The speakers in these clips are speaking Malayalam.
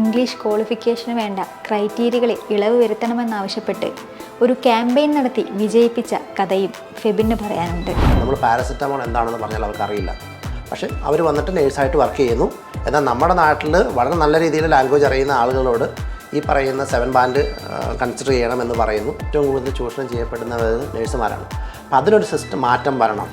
ഇംഗ്ലീഷ് ക്വാളിഫിക്കേഷന് വേണ്ട ക്രൈറ്റീരിയകളിൽ ഇളവ് വരുത്തണമെന്നാവശ്യപ്പെട്ട് ഒരു ക്യാമ്പയിൻ നടത്തി വിജയിപ്പിച്ച കഥയും ഫെബിന് പറയാനുണ്ട്. നമ്മൾ പാരസെറ്റമോൾ എന്താണെന്ന് പറഞ്ഞാൽ അവർക്ക് അറിയില്ല പക്ഷേ അവർ വന്നിട്ട് നേഴ്സായിട്ട് വർക്ക് ചെയ്യുന്നു. എന്നാൽ നമ്മുടെ നാട്ടിൽ വളരെ നല്ല രീതിയിൽ ലാംഗ്വേജ് അറിയുന്ന ആളുകളോട് ഈ പറയുന്ന സെവൻ ബാൻഡ് കൺസിഡർ ചെയ്യണമെന്ന് പറയുന്നു. ഏറ്റവും കൂടുതൽ ചൂഷണം ചെയ്യപ്പെടുന്നത് നേഴ്സുമാരാണ്. അപ്പം അതിനൊരു സിസ്റ്റം മാറ്റം വരണം.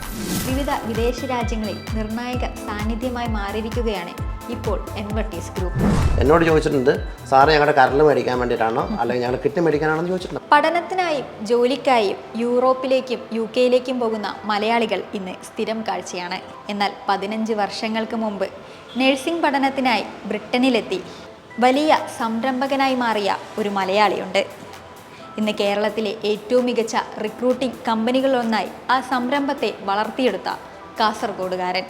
വിവിധ വിദേശ രാജ്യങ്ങളിൽ നിർണായക സാന്നിധ്യമായി മാറിയിരിക്കുകയാണ് ഇപ്പോൾ എൻവട്ടീസ് ഗ്രൂപ്പ് എന്നോട് ചോദിച്ചിട്ടുണ്ട് സാറ് ഞങ്ങളുടെ കരൽ മേടിക്കാൻ വേണ്ടിയിട്ടാണോ അല്ലെങ്കിൽ ഞങ്ങളുടെ കിറ്റ് മേടിക്കാനാണെന്ന് ചോദിച്ചിട്ടുണ്ട്. പഠനത്തിനായും ജോലിക്കായും യൂറോപ്പിലേക്കും യു കെയിലേക്കും പോകുന്ന മലയാളികൾ ഇന്ന് സ്ഥിരം കാഴ്ചയാണ്. എന്നാൽ പതിനഞ്ച് വർഷങ്ങൾക്ക് മുമ്പ് നഴ്സിംഗ് പഠനത്തിനായി ബ്രിട്ടനിലെത്തി. വലിയ സംരംഭകനായി മാറിയ ഒരു മലയാളിയുണ്ട്. ഇന്ന് കേരളത്തിലെ ഏറ്റവും മികച്ച റിക്രൂട്ടിംഗ് കമ്പനികളിലൊന്നായി ആ സംരംഭത്തെ വളർത്തിയെടുത്ത കാസർഗോഡുകാരൻ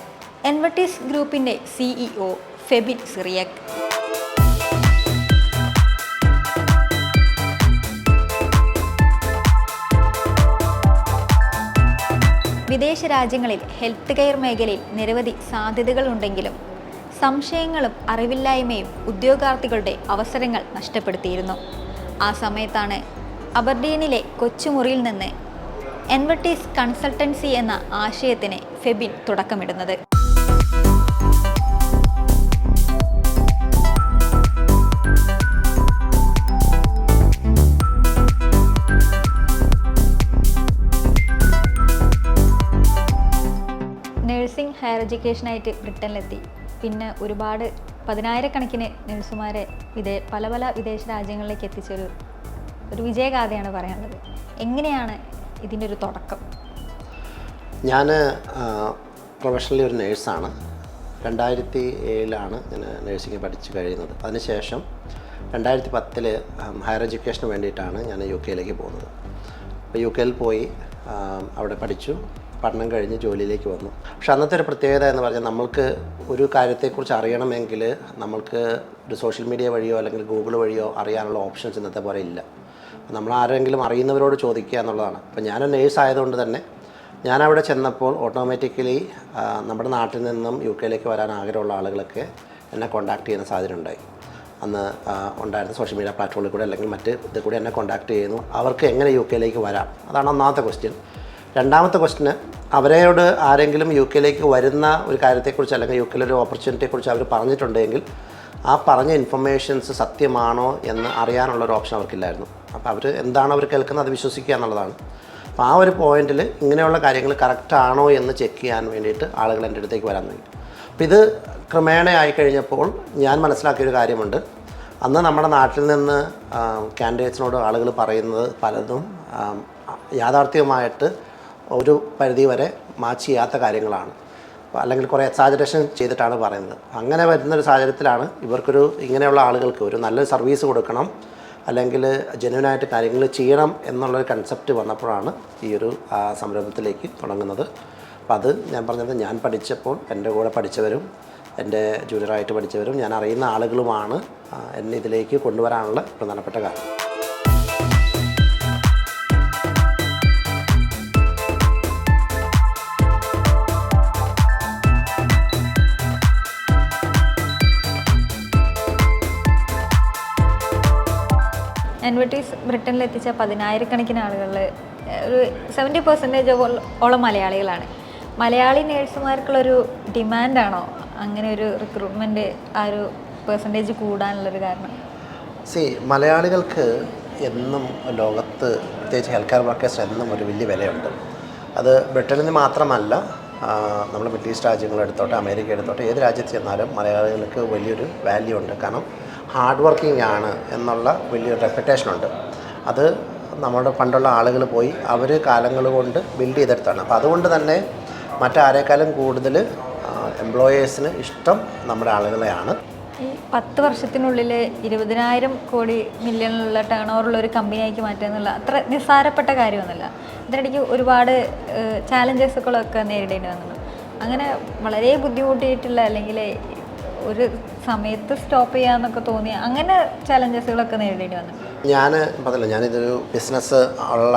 എൻവട്ടീസ് ഗ്രൂപ്പിന്റെ സിഇഒ ഫെബിൻ സിറിയക്. വിദേശ രാജ്യങ്ങളിൽ ഹെൽത്ത് കെയർ മേഖലയിൽ നിരവധി സാധ്യതകളുണ്ടെങ്കിലും സംശയങ്ങളും അറിവില്ലായ്മയും ഉദ്യോഗാർത്ഥികളുടെ അവസരങ്ങൾ നഷ്ടപ്പെടുത്തിയിരുന്നു. ആ സമയത്താണ് അബർഡീനിലെ കൊച്ചുമുറിയിൽ നിന്ന് എൻവർട്ടീസ് കൺസൾട്ടൻസി എന്ന ആശയത്തിന് ഫെബിൻ തുടക്കമിടുന്നത്. നഴ്സിംഗ് ഹയർ എഡ്യൂക്കേഷനായിട്ട് ബ്രിട്ടനിലെത്തി. പിന്നെ ഒരുപാട് പതിനായിരക്കണക്കിന് നഴ്സുമാരെ വിദേ പല പല വിദേശ രാജ്യങ്ങളിലേക്ക് എത്തിച്ചൊരു ഒരു വിജയഗാഥയാണ് പറയാനുള്ളത്. എങ്ങനെയാണ് ഇതിന്റെ ഒരു തുടക്കം? ഞാൻ പ്രൊഫഷണലി ഒരു നേഴ്സാണ്. രണ്ടായിരത്തി ഏഴിലാണ് ഞാൻ നേഴ്സിംഗ് പഠിച്ചു കഴിയുന്നത്. അതിനുശേഷം രണ്ടായിരത്തി പത്തിൽ ഹയർ എഡ്യൂക്കേഷന് വേണ്ടിയിട്ടാണ് ഞാൻ യു കെയിലേക്ക് പോകുന്നത്. അപ്പോൾ യു കെയിൽ പോയി അവിടെ പഠിച്ചു. പഠനം കഴിഞ്ഞ് ജോലിയിലേക്ക് വന്നു. പക്ഷെ അന്നത്തെ ഒരു പ്രത്യേകത എന്ന് പറഞ്ഞാൽ നമ്മൾക്ക് ഒരു കാര്യത്തെക്കുറിച്ച് അറിയണമെങ്കിൽ നമ്മൾക്ക് ഒരു സോഷ്യൽ മീഡിയ വഴിയോ അല്ലെങ്കിൽ ഗൂഗിൾ വഴിയോ അറിയാനുള്ള ഓപ്ഷൻസ് ഇന്നത്തെ പോലെ ഇല്ല. നമ്മൾ ആരെങ്കിലും അറിയുന്നവരോട് ചോദിക്കുക എന്നുള്ളതാണ്. അപ്പോൾ ഞാൻ നേഴ്സ് ആയതുകൊണ്ട് തന്നെ ഞാൻ അവിടെ ചെന്നപ്പോൾ ഓട്ടോമാറ്റിക്കലി നമ്മുടെ നാട്ടിൽ നിന്നും യു കെയിലേക്ക് വരാൻ ആഗ്രഹമുള്ള ആളുകളൊക്കെ എന്നെ കോൺടാക്ട് ചെയ്യുന്ന സാഹചര്യം ഉണ്ടായി. അന്ന് ഉണ്ടായിരുന്ന സോഷ്യൽ മീഡിയ പ്ലാറ്റ്ഫോമിൽ കൂടെ അല്ലെങ്കിൽ മറ്റ് ഇതിൽ കൂടെ എന്നെ കോൺടാക്ട് ചെയ്യുന്നു. അവർക്ക് എങ്ങനെ യു കെയിലേക്ക് വരാം? അതാണ് ഒന്നാമത്തെ ക്വസ്റ്റ്യൻ. രണ്ടാമത്തെ ക്വസ്റ്റിന് അവരോട് ആരെങ്കിലും യു കെയിലേക്ക് വരുന്ന ഒരു കാര്യത്തെക്കുറിച്ച് അല്ലെങ്കിൽ യു കെയിലൊരു ഓപ്പർച്യൂണിറ്റിയെക്കുറിച്ച് അവർ പറഞ്ഞിട്ടുണ്ടെങ്കിൽ ആ പറഞ്ഞ ഇൻഫർമേഷൻസ് സത്യമാണോ എന്ന് അറിയാനുള്ളൊരു ഓപ്ഷൻ അവർക്കില്ലായിരുന്നു. അപ്പോൾ അവർ എന്താണ് അവർ കേൾക്കുന്നത് അത് വിശ്വസിക്കുക എന്നുള്ളതാണ്. അപ്പോൾ ആ ഒരു പോയിന്റിൽ ഇങ്ങനെയുള്ള കാര്യങ്ങൾ കറക്റ്റാണോ എന്ന് ചെക്ക് ചെയ്യാൻ വേണ്ടിയിട്ട് ആളുകൾ എന്റെ അടുത്തേക്ക് വരാൻ തുടങ്ങി. അപ്പോൾ ഇത് ക്രമേണ ആയി കഴിഞ്ഞപ്പോൾ ഞാൻ മനസ്സിലാക്കിയൊരു കാര്യമുണ്ട്. അന്ന് നമ്മുടെ നാട്ടിൽ നിന്ന് കാൻഡിഡേറ്റ്സിനോട് ആളുകൾ പറയുന്നത് പലതും യാഥാർത്ഥ്യമായിട്ട് ഒരു പരിധി വരെ മാച്ച് ചെയ്യാത്ത കാര്യങ്ങളാണ് അല്ലെങ്കിൽ കുറേ എക്സാജറേഷൻ ചെയ്തിട്ടാണ് പറയുന്നത്. അങ്ങനെ വരുന്നൊരു സാഹചര്യത്തിലാണ് ഇവർക്കൊരു ഇങ്ങനെയുള്ള ആളുകൾക്ക് ഒരു നല്ല സർവീസ് കൊടുക്കണം അല്ലെങ്കിൽ ജെന്വനായിട്ട് കാര്യങ്ങൾ ചെയ്യണം എന്നുള്ളൊരു കൺസെപ്റ്റ് വന്നപ്പോഴാണ് ഈ ഒരു സംരംഭത്തിലേക്ക് തുടങ്ങുന്നത്. അപ്പം അത് ഞാൻ പറഞ്ഞത് ഞാൻ പഠിച്ചപ്പോൾ എന്റെ കൂടെ പഠിച്ചവരും എന്റെ ജൂനിയറായിട്ട് പഠിച്ചവരും ഞാൻ അറിയുന്ന ആളുകളുമാണ് എന്നെ ഇതിലേക്ക് കൊണ്ടുവരാനുള്ള പ്രധാനപ്പെട്ട കാരണം എൻവട്ടീസ് ബ്രിട്ടനിൽ എത്തിച്ച പതിനായിരക്കണക്കിന് ആളുകളിൽ ഒരു സെവന്റി പെർസെന്റേജ് ഓളം മലയാളികളാണ്. മലയാളി നേഴ്സുമാർക്കുള്ളൊരു ഡിമാൻഡാണോ? അങ്ങനെ ഒരു റിക്രൂട്ട്മെന്റ് ആ ഒരു പെർസെന്റേജ് കൂടാനുള്ളൊരു കാരണം? സി മലയാളികൾക്ക് എന്നും ലോകത്ത് പ്രത്യേകിച്ച് ഹെൽത്ത് കെയർ വർക്കേഴ്സ് എന്നും ഒരു വലിയ വിലയുണ്ട്. അത് ബ്രിട്ടനിൽ നിന്ന് മാത്രമല്ല നമ്മൾ മിഡിൽ ഈസ്റ്റ് രാജ്യങ്ങൾ എടുത്തോട്ടെ അമേരിക്ക എടുത്തോട്ടെ ഏത് രാജ്യത്ത് ചെന്നാലും മലയാളികൾക്ക് വലിയൊരു വാല്യൂ ഉണ്ട്. കാരണം ഹാർഡ് വർക്കിംഗ് ആണ് എന്നുള്ള വലിയൊരു റെപ്യൂട്ടേഷൻ ഉണ്ട് അത് നമ്മുടെ പണ്ടുള്ള ആളുകൾ പോയി അവർ കാലങ്ങൾ കൊണ്ട് ബിൽഡ് ചെയ്തെടുത്താണ്. അപ്പോൾ അതുകൊണ്ട് തന്നെ മറ്റാരേക്കാളും കൂടുതൽ എംപ്ലോയേഴ്സിന് ഇഷ്ടം നമ്മുടെ ആളുകളെയാണ്. ഈ പത്ത് വർഷത്തിനുള്ളിൽ ഇരുപതിനായിരം കോടി മില്യണിലുള്ള ടേൺ ഓവറുള്ള ഒരു കമ്പനിയാക്കി മാറ്റുക എന്നുള്ള അത്ര നിസ്സാരപ്പെട്ട കാര്യമൊന്നുമല്ല. ഇതിനിടയ്ക്ക് ഒരുപാട് ചാലഞ്ചസുകളൊക്കെ നേരിടേണ്ടി വന്നിട്ടുണ്ട് അങ്ങനെ വളരെ ബുദ്ധിമുട്ടിയിട്ടുള്ള അല്ലെങ്കിൽ ഒരു സമയത്ത് സ്റ്റോപ്പ് ചെയ്യാന്നൊക്കെ തോന്നി അങ്ങനെ ചലഞ്ചസുകളൊക്കെ നേരിടേണ്ടി വന്നു. ഞാൻ പറഞ്ഞില്ല ഞാനിതൊരു ബിസിനസ് ഉള്ള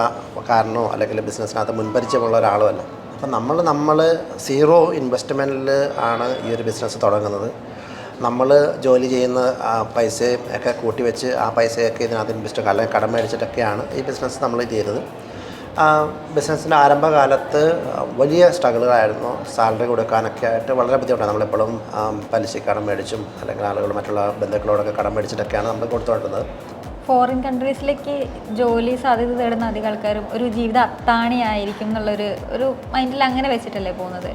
കാരണോ അല്ലെങ്കിൽ ബിസിനസ്സിനകത്ത് മുൻപരിചയമുള്ള ഒരാളോ അല്ല. അപ്പം നമ്മൾ നമ്മൾ സീറോ ഇൻവെസ്റ്റ്മെന്റിൽ ആണ് ഈ ഒരു ബിസിനസ് തുടങ്ങുന്നത്. നമ്മൾ ജോലി ചെയ്യുന്ന പൈസയും ഒക്കെ കൂട്ടി വെച്ച് ആ പൈസയൊക്കെ ഇതിനകത്ത് ഇൻവെസ്റ്റ് അല്ലെങ്കിൽ കടം മേടിച്ചിട്ടൊക്കെയാണ് ഈ ബിസിനസ് നമ്മൾ ചെയ്തത്. ബിസിനസ്സിന്റെ ആരംഭകാലത്ത് വലിയ സ്ട്രഗിളുകളായിരുന്നു സാലറി കൊടുക്കാനൊക്കെ ആയിട്ട് വളരെ ബുദ്ധിമുട്ടാണ്. നമ്മളെപ്പോഴും പലിശ കടം മേടിച്ചും അല്ലെങ്കിൽ ആളുകൾ മറ്റുള്ള ബന്ധുക്കളോടൊക്കെ കടം മേടിച്ചിട്ടൊക്കെയാണ് നമ്മൾ കൊടുത്തുകൊണ്ടിരുന്നത്. ഫോറിൻ കൺട്രീസിലേക്ക് ജോലി സാധ്യത തേടുന്ന അധികം ആൾക്കാരും ഒരു ജീവിത അത്താണിയായിരിക്കും എന്നുള്ളൊരു ഒരു മൈൻഡിൽ അങ്ങനെ വെച്ചിട്ടല്ലേ പോകുന്നത്.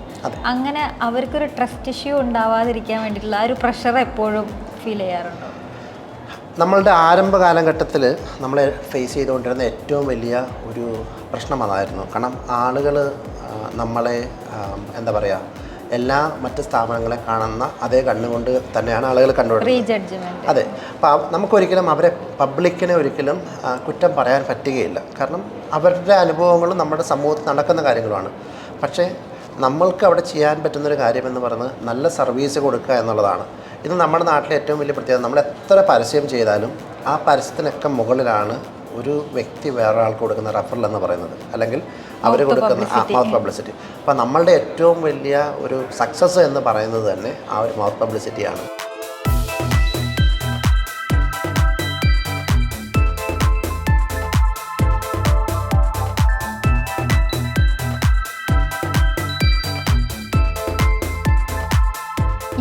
അങ്ങനെ അവർക്കൊരു ട്രസ്റ്റ് ഇഷ്യൂ ഉണ്ടാവാതിരിക്കാൻ വേണ്ടിയിട്ടുള്ള ആ ഒരു പ്രഷർ എപ്പോഴും ഫീൽ ചെയ്യാറുണ്ടോ? നമ്മളുടെ ആരംഭ കാലഘട്ടത്തിൽ നമ്മൾ ഫേസ് ചെയ്തുകൊണ്ടിരുന്ന ഏറ്റവും വലിയ ഒരു പ്രശ്നം അതായിരുന്നു കാരണം ആളുകൾ നമ്മളെ എന്താ പറയുക എല്ലാ മറ്റ് സ്ഥാപനങ്ങളെ കാണുന്ന അതേ കണ്ണുകൊണ്ട് തന്നെയാണ് ആളുകൾ കണ്ടുകൊണ്ടിരുന്നത്. അതെ. അപ്പം നമുക്കൊരിക്കലും അവരെ പബ്ലിക്കിനെ ഒരിക്കലും കുറ്റം പറയാൻ പറ്റുകയില്ല. കാരണം അവരുടെ അനുഭവങ്ങളും നമ്മുടെ സമൂഹത്തിൽ നടക്കുന്ന കാര്യങ്ങളുമാണ്. പക്ഷേ നമ്മൾക്ക് അവിടെ ചെയ്യാൻ പറ്റുന്നൊരു കാര്യമെന്ന് പറയുന്നത് നല്ല സർവീസ് കൊടുക്കുക എന്നുള്ളതാണ്. ഇത് നമ്മുടെ നാട്ടിലെ ഏറ്റവും വലിയ പ്രത്യേകത. നമ്മൾ എത്ര പരസ്യം ചെയ്താലും ആ പരസ്യത്തിനൊക്കെ മുകളിലാണ് ഒരു വ്യക്തി വേറെ ആൾക്ക് കൊടുക്കുന്ന റഫറൽ എന്ന് പറയുന്നത്. അല്ലെങ്കിൽ അവർ കൊടുക്കുന്ന ആ മൗത്ത് പബ്ലിസിറ്റി അപ്പോൾ നമ്മളുടെ ഏറ്റവും വലിയ ഒരു സക്സസ് എന്ന് പറയുന്നത് തന്നെ ആ ഒരു മൗത്ത് പബ്ലിസിറ്റിയാണ്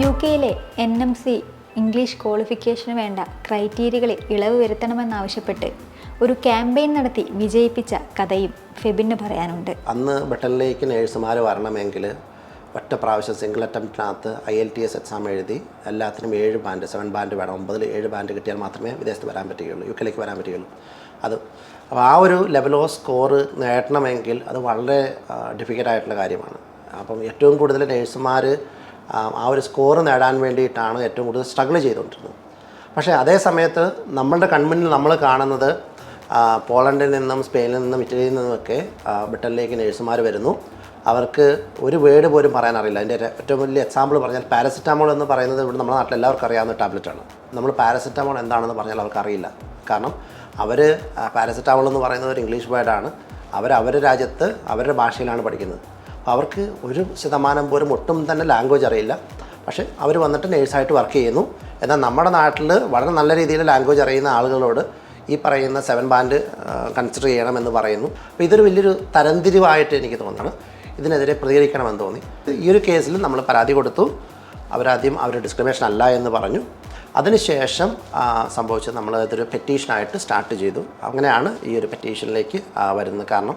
യു കെയിലെ എൻ എം സി ഇംഗ്ലീഷ് ക്വാളിഫിക്കേഷന് വേണ്ട ക്രൈറ്റീരിയകളിൽ ഇളവ് വരുത്തണമെന്നാവശ്യപ്പെട്ട് ഒരു ക്യാമ്പയിൻ നടത്തി വിജയിപ്പിച്ച കഥയും ഫെബിന് പറയാനുണ്ട്. അന്ന് ബട്ടണിലേക്ക് നേഴ്സുമാർ വരണമെങ്കിൽ ഒറ്റ പ്രാവശ്യം single അറ്റംപ്റ്റിനകത്ത് I L T S exam എഴുതി എല്ലാത്തിനും ഏഴ് ബാൻഡ് സെവൻ ബാൻഡ് വേണം. ഒമ്പതിൽ ഏഴ് ബാൻഡ് കിട്ടിയാൽ മാത്രമേ വിദേശത്ത് വരാൻ പറ്റുകയുള്ളൂ യു കെയിലേക്ക് വരാൻ പറ്റുകയുള്ളൂ. അത് അപ്പോൾ ആ ഒരു ലെവൽ ഓഫ് സ്കോർ നേടണമെങ്കിൽ അത് വളരെ ഡിഫിക്കൽട്ടായിട്ടുള്ള കാര്യമാണ്. അപ്പം ഏറ്റവും കൂടുതൽ നേഴ്സുമാർ ആ ഒരു സ്കോർ നേടാൻ വേണ്ടിയിട്ടാണ് ഏറ്റവും കൂടുതൽ സ്ട്രഗിൾ ചെയ്തുകൊണ്ടിരുന്നത്. പക്ഷേ അതേ സമയത്ത് നമ്മളുടെ കൺമുന്നിൽ നമ്മൾ കാണുന്നത് പോളണ്ടിൽ നിന്നും സ്പെയിനിൽ നിന്നും ഇറ്റലിയിൽ നിന്നുമൊക്കെ ബ്രിട്ടനിലേക്ക് നേഴ്സുമാർ വരുന്നു. അവർക്ക് ഒരു വേർഡ് പോലും പറയാൻ അറിയില്ല. അതിന്റെ ഏറ്റവും വലിയ എക്സാമ്പിൾ പറഞ്ഞാൽ പാരസെറ്റാമോൾ എന്ന് പറയുന്നത് ഇവിടെ നമ്മുടെ നാട്ടിൽ എല്ലാവർക്കും അറിയാവുന്ന ടാബ്ലറ്റാണ് നമ്മൾ പാരസെറ്റാമോൾ എന്താണെന്ന് പറഞ്ഞാൽ അവർക്ക് അറിയില്ല. കാരണം അവർ പാരസെറ്റാമോൾ എന്ന് പറയുന്നത് ഒരു ഇംഗ്ലീഷ് വേർഡാണ് അവർ അവരുടെ രാജ്യത്ത് അവരുടെ ഭാഷയിലാണ് പഠിക്കുന്നത്. അവർക്ക് ഒരു ശതമാനം പോലും ഒട്ടും തന്നെ ലാംഗ്വേജ് അറിയില്ല. പക്ഷേ അവർ വന്നിട്ട് നേഴ്സായിട്ട് വർക്ക് ചെയ്യുന്നു. എന്നാൽ നമ്മുടെ നാട്ടിൽ വളരെ നല്ല രീതിയിൽ ലാംഗ്വേജ് അറിയുന്ന ആളുകളോട് ഈ പറയുന്ന സെവൻ ബാൻഡ് കൺസിഡർ ചെയ്യണമെന്ന് പറയുന്നു. അപ്പോൾ ഇതൊരു വലിയൊരു തരംതിരിവായിട്ട് എനിക്ക് തോന്നുന്നു. ഇതിനെതിരെ പ്രതികരിക്കണമെന്ന് തോന്നി. ഈ ഒരു കേസിൽ നമ്മൾ പരാതി കൊടുത്തു. അവരാദ്യം അവർ ഡിസ്ക്രിമിനേഷൻ അല്ല എന്ന് പറഞ്ഞു. അതിനുശേഷം സംഭവിച്ചത് നമ്മൾ ഇതൊരു പെറ്റീഷനായിട്ട് സ്റ്റാർട്ട് ചെയ്തു. അങ്ങനെയാണ് ഈ ഒരു പെറ്റീഷനിലേക്ക് വരുന്നത് കാരണം.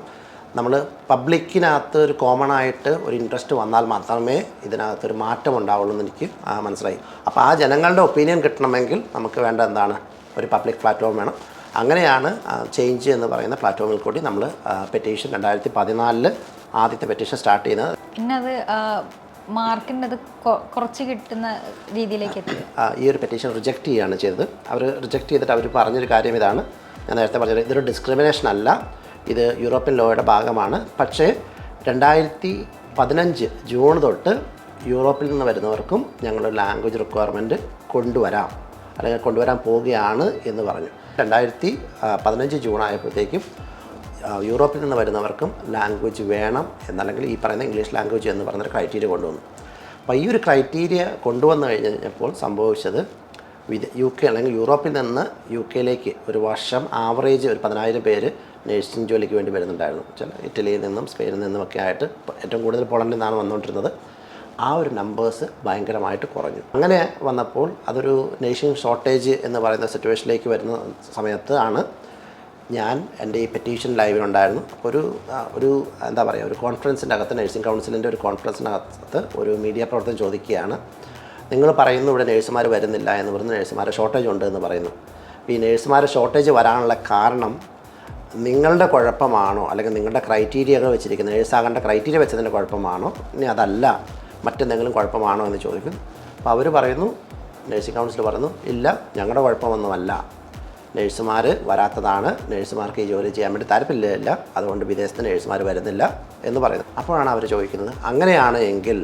നമ്മൾ പബ്ലിക്കിനകത്ത് ഒരു കോമൺ ആയിട്ട് ഒരു ഇൻട്രസ്റ്റ് വന്നാൽ മാത്രമേ ഇതിനകത്ത് ഒരു മാറ്റം ഉണ്ടാവുള്ളൂ എന്ന് എനിക്ക് മനസ്സിലായി. അപ്പോൾ ആ ജനങ്ങളുടെ ഒപ്പീനിയൻ കിട്ടണമെങ്കിൽ നമുക്ക് വേണ്ട എന്താണ്? ഒരു പബ്ലിക് പ്ലാറ്റ്ഫോം വേണം. അങ്ങനെയാണ് ചേഞ്ച് എന്ന് പറയുന്ന പ്ലാറ്റ്ഫോമിൽ കൂടി നമ്മൾ പെറ്റീഷൻ രണ്ടായിരത്തി പതിനാലിൽ ആദ്യത്തെ പെറ്റീഷൻ സ്റ്റാർട്ട് ചെയ്യുന്നത്. പിന്നെ അത് മാർക്കിന്റെ കുറച്ച് കിട്ടുന്ന രീതിയിലേക്ക് ഈ ഒരു പെറ്റീഷൻ റിജക്റ്റ് ചെയ്യുകയാണ് ചെയ്തത്. അവർ റിജക്റ്റ് ചെയ്തിട്ട് അവർ പറഞ്ഞൊരു കാര്യം ഇതാണ്. ഞാൻ നേരത്തെ പറഞ്ഞത് ഇതൊരു ഡിസ്ക്രിമിനേഷൻ അല്ല. ഇത് യൂറോപ്യൻ ലോയുടെ ഭാഗമാണ്. പക്ഷേ രണ്ടായിരത്തി പതിനഞ്ച് ജൂൺ തൊട്ട് യൂറോപ്പിൽ നിന്ന് വരുന്നവർക്കും ഞങ്ങളുടെ ലാംഗ്വേജ് റിക്വയർമെന്റ് കൊണ്ടുവരാം. അല്ലെങ്കിൽ കൊണ്ടുവരാൻ പോവുകയാണ് എന്ന് പറഞ്ഞു. രണ്ടായിരത്തി പതിനഞ്ച് ജൂൺ ആയപ്പോഴത്തേക്കും യൂറോപ്പിൽ നിന്ന് വരുന്നവർക്കും ലാംഗ്വേജ് വേണം എന്നല്ലെങ്കിൽ ഈ പറയുന്ന ഇംഗ്ലീഷ് ലാംഗ്വേജ് എന്ന് പറയുന്നൊരു ക്രൈറ്റീരിയ കൊണ്ടുവന്നു. അപ്പോൾ ഈ ഒരു ക്രൈറ്റീരിയ കൊണ്ടുവന്നു കഴിഞ്ഞപ്പോൾ സംഭവിച്ചത് യു കെ അല്ലെങ്കിൽ യൂറോപ്പിൽ നിന്ന് യു കെയിലേക്ക് ഒരു വർഷം ആവറേജ് ഒരു പതിനായിരം പേര് നേഴ്സിംഗ് ജോലിക്ക് വേണ്ടി വരുന്നുണ്ടായിരുന്നു. ചില ഇറ്റലിയിൽ നിന്നും സ്പെയിനിൽ നിന്നും ഒക്കെ ആയിട്ട് ഏറ്റവും കൂടുതൽ പോളണ്ടിൽ നിന്നാണ് വന്നുകൊണ്ടിരുന്നത്. ആ ഒരു നമ്പേഴ്സ് ഭയങ്കരമായിട്ട് കുറഞ്ഞു. അങ്ങനെ വന്നപ്പോൾ അതൊരു നേഴ്സിംഗ് ഷോർട്ടേജ് എന്ന് പറയുന്ന സിറ്റുവേഷനിലേക്ക് വരുന്ന സമയത്ത് ആണ് ഞാൻ എന്റെ ഈ പെറ്റീഷൻ ലൈവിലുണ്ടായിരുന്നു അപ്പോൾ ഒരു ഒരു എന്താ പറയുക ഒരു കോൺഫറൻസിന്റെ അകത്ത് നഴ്സിംഗ് കൗൺസിലിന്റെ ഒരു കോൺഫറൻസിന്റെ അകത്ത് ഒരു മീഡിയ പ്രവർത്തനം ചോദിക്കുകയാണ് നിങ്ങൾ പറയുന്നു ഇവിടെ നേഴ്സുമാർ വരുന്നില്ല എന്ന് പറഞ്ഞ് നേഴ്സുമാരെ ഷോർട്ടേജ് ഉണ്ട് എന്ന് പറയുന്നു. അപ്പോൾ ഈ നേഴ്സുമാരെ ഷോർട്ടേജ് വരാനുള്ള കാരണം നിങ്ങളുടെ കുഴപ്പമാണോ? അല്ലെങ്കിൽ നിങ്ങളുടെ ക്രൈറ്റീരിയകൾ വെച്ചിരിക്കുന്ന നേഴ്സാകേണ്ട ക്രൈറ്റീരിയ വെച്ചതിന്റെ കുഴപ്പമാണോ? ഇനി അതല്ല മറ്റെന്തെങ്കിലും കുഴപ്പമാണോ എന്ന് ചോദിക്കും. അപ്പോൾ അവർ പറയുന്നു നേഴ്സിംഗ് കൗൺസിൽ പറയുന്നു ഇല്ല ഞങ്ങളുടെ കുഴപ്പമൊന്നുമല്ല. നേഴ്സുമാർ വരാത്തതാണ് നേഴ്സുമാർക്ക് ഈ ജോലി ചെയ്യാൻ വേണ്ടി താല്പര്യമില്ല അതുകൊണ്ട് വിദേശത്ത് നേഴ്സുമാർ വരുന്നില്ല എന്ന് പറയുന്നു. അപ്പോഴാണ് അവർ ചോദിക്കുന്നത് അങ്ങനെയാണ് എങ്കിൽ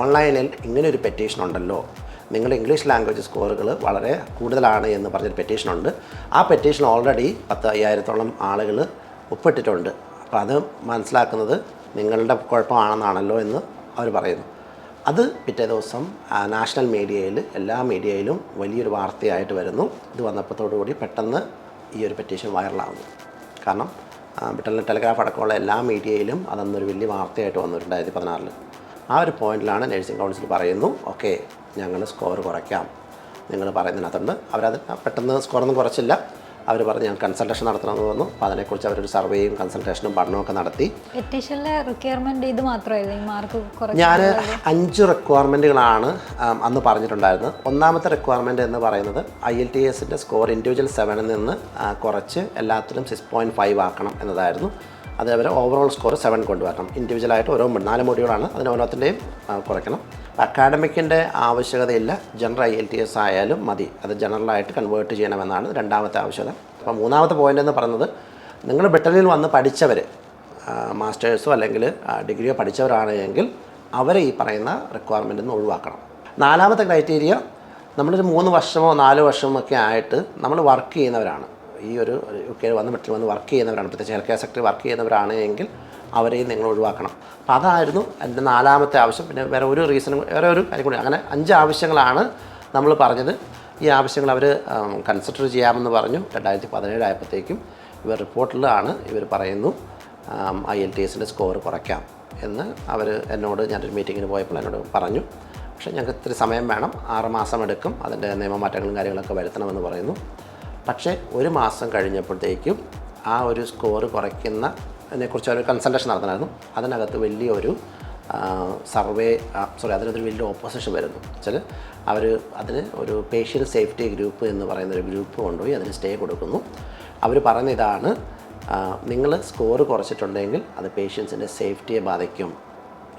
ഓൺലൈനിൽ ഇങ്ങനെ ഒരു പെറ്റീഷൻ ഉണ്ടല്ലോ. നിങ്ങളുടെ ഇംഗ്ലീഷ് ലാംഗ്വേജ് സ്കോറുകൾ വളരെ കൂടുതലാണ് എന്ന് പറഞ്ഞൊരു പെറ്റീഷൻ ഉണ്ട്. ആ പെറ്റീഷൻ ഓൾറെഡി പത്ത് അയ്യായിരത്തോളം ആളുകൾ ഒപ്പിട്ടിട്ടുണ്ട്. അപ്പോൾ അത് മനസ്സിലാക്കുന്നത് നിങ്ങളുടെ കുഴപ്പമാണെന്നാണല്ലോ എന്ന് അവർ പറയുന്നു. അത് പിറ്റേ ദിവസം നാഷണൽ മീഡിയയിൽ എല്ലാ മീഡിയയിലും വലിയൊരു വാർത്തയായിട്ട് വരുന്നു. ഇത് വന്നപ്പോഴത്തോടുകൂടി പെട്ടെന്ന് ഈ ഒരു പെറ്റീഷൻ വൈറലാകുന്നു കാരണം ബ്രിട്ടനിലെ ടെലിഗ്രാഫ് അടക്കമുള്ള എല്ലാ മീഡിയയിലും അതെന്നൊരു വലിയ വാർത്തയായിട്ട് വന്നു രണ്ടായിരത്തി പതിനാറിൽ ആ ഒരു പോയിന്റിലാണ് നഴ്സിംഗ് കൗൺസിൽ പറയുന്നു. ഓക്കെ ഞങ്ങൾ സ്കോർ കുറയ്ക്കാം. നിങ്ങൾ പറയുന്നതിനകത്തുണ്ട്. അവരത് പെട്ടെന്ന് സ്കോറൊന്നും കുറച്ചില്ല. അവർ പറഞ്ഞ് ഞാൻ കൺസൾട്ടേഷൻ നടത്തണമെന്ന് തോന്നുന്നു അപ്പോൾ അതിനെക്കുറിച്ച് അവരൊരു സർവേയും കൺസൾട്ടേഷനും പഠനമൊക്കെ നടത്തി. പെറ്റീഷനിലെ ഇത് മാർക്ക് ഞാൻ അഞ്ച് റിക്വയർമെന്റുകളാണ് അന്ന് പറഞ്ഞിട്ടുണ്ടായിരുന്നത്. ഒന്നാമത്തെ റിക്വയർമെന്റ് എന്ന് പറയുന്നത് ഐ എൽ ടി എസിന്റെ സ്കോർ ഇൻഡിവിജ്വൽ സെവനിൽ നിന്ന് കുറച്ച് എല്ലാത്തിനും സിക്സ് പോയിന്റ് ഫൈവ് ആക്കണം എന്നതായിരുന്നു. അതേപോലെ ഓവറോൾ സ്കോർ സെവൻ കൊണ്ടുവരണം. ഇൻഡിവിജ്വലായിട്ട് ഓരോ നാല് മൊഡ്യൂളാണ് അതിന് ഓരോത്തിന്റെയും കുറയ്ക്കണം. അക്കാഡമിക്കിന്റെ ആവശ്യകതയില്ല. General I L T S ആയാലും മതി. അത് ജനറലായിട്ട് കൺവേർട്ട് ചെയ്യണമെന്നാണ് രണ്ടാമത്തെ ആവശ്യകത. അപ്പോൾ മൂന്നാമത്തെ പോയിന്റ് എന്ന് പറയുന്നത് നിങ്ങൾ ബ്രിട്ടനിൽ വന്ന് പഠിച്ചവർ മാസ്റ്റേഴ്സോ അല്ലെങ്കിൽ ഡിഗ്രിയോ പഠിച്ചവരാണെങ്കിൽ അവരെ ഈ പറയുന്ന റിക്വയർമെന്റിൽ നിന്ന് ഒഴിവാക്കണം. നാലാമത്തെ ക്രൈറ്റീരിയ നമ്മളൊരു മൂന്ന് വർഷമോ നാല് വർഷമോ ഒക്കെ ആയിട്ട് നമ്മൾ വർക്ക് ചെയ്യുന്നവരാണ്. ഈ ഒരു യു കെ വന്ന് മറ്റു വന്ന് വർക്ക് ചെയ്യുന്നവരാണ്. പ്രത്യേകിച്ച് ഹെൽത്ത് കെയർ സെക്ടറിൽ വർക്ക് ചെയ്യുന്നവരാണ് എങ്കിൽ അവരെയും നിങ്ങൾ ഒഴിവാക്കണം. അപ്പോൾ അതായിരുന്നു എന്റെ നാലാമത്തെ ആവശ്യം. പിന്നെ വേറെ ഒരു റീസണും വേറെ ഒരു കാര്യം കൂടി. അങ്ങനെ അഞ്ച് ആവശ്യങ്ങളാണ് നമ്മൾ പറഞ്ഞത്. ഈ ആവശ്യങ്ങൾ അവർ കൺസിഡർ ചെയ്യാമെന്ന് പറഞ്ഞു. രണ്ടായിരത്തി പതിനേഴായപ്പോഴത്തേക്കും ഇവർ റിപ്പോർട്ടിലാണ് ഇവർ പറയുന്നു ഐ എൽ ടി എസിന്റെ സ്കോർ കുറയ്ക്കാം എന്ന് അവർ എന്നോട് ഞാനൊരു മീറ്റിങ്ങിന് പോയപ്പോൾ എന്നോട് പറഞ്ഞു. പക്ഷേ ഞങ്ങൾക്ക് ഇത്തിരി സമയം വേണം. ആറ് മാസം എടുക്കും. അതിന്റെ നിയമമാറ്റങ്ങളും കാര്യങ്ങളൊക്കെ വരുത്തണമെന്ന് പറയുന്നു. പക്ഷേ ഒരു മാസം കഴിഞ്ഞപ്പോഴത്തേക്കും ആ ഒരു സ്കോർ കുറയ്ക്കുന്ന അതിനെക്കുറിച്ച് ഒരു കൺസൾട്ടേഷൻ നടത്തണമായിരുന്നു അതിനകത്ത് വലിയൊരു സർവേ സോറി അതിനൊരു വലിയ ഓപ്പോസിഷൻ വരുന്നു. വെച്ചാൽ അവർ അതിന് ഒരു പേഷ്യൻ സേഫ്റ്റി ഗ്രൂപ്പ് എന്ന് പറയുന്ന ഒരു ഗ്രൂപ്പ് കൊണ്ടുപോയി അതിന് സ്റ്റേ കൊടുക്കുന്നു. അവർ പറയുന്ന ഇതാണ് നിങ്ങൾ സ്കോർ കുറച്ചിട്ടുണ്ടെങ്കിൽ അത് പേഷ്യൻസിന്റെ സേഫ്റ്റിയെ ബാധിക്കും.